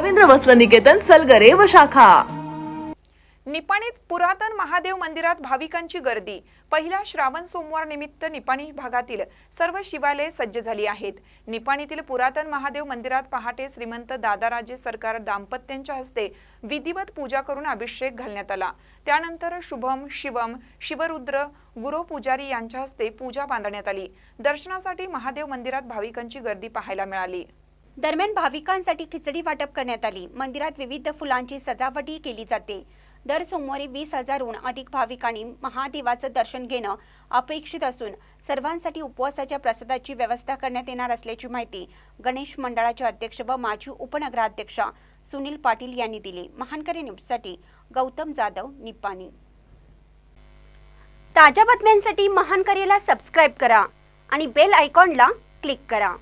रवींद्र वस्त्र निकेतन सलगरे व शाखा. निपाणीत पुरातन महादेव मंदिरात भाविकांची गर्दी. पहिल्या श्रावण सोमवार निमित्त निपाणी भागातील सर्व शिवालये सज्ज झाली आहेत. निपाणीतील पुरातन महादेव मंदिरात पहाटे श्रीमंत दादाराजे सरकार दाम्पत्यांच्या हस्ते विधिवत पूजा करून अभिषेक घालण्यात आला. त्यानंतर शुभम शिवम शिवरुद्र गुरु पुजारी यांच्या हस्ते पूजा बांधण्यात आली. दर्शनासाठी महादेव मंदिरात भाविकांची गर्दी पाहायला मिळाली. दरम्यान भाविकांसाठी खिचडी वाटप करण्यात आली. मंदिरात विविध फुलांची सजावटही केली जाते. दर सोमवारी वीस हजारहून अधिक भाविकांनी महादेवाचं दर्शन घेणं अपेक्षित असून सर्वांसाठी उपवासाच्या प्रसादाची व्यवस्था करण्यात येणार असल्याची माहिती गणेश मंडळाचे अध्यक्ष व माजी उपनगराध्यक्षा सुनील पाटील यांनी दिली. महानकरी न्यूजसाठी गौतम जाधव निप्पाणी ताज्या बातम्यांसाठी महानकरीला सबस्क्राईब करा आणि बेल आयकॉनला क्लिक करा.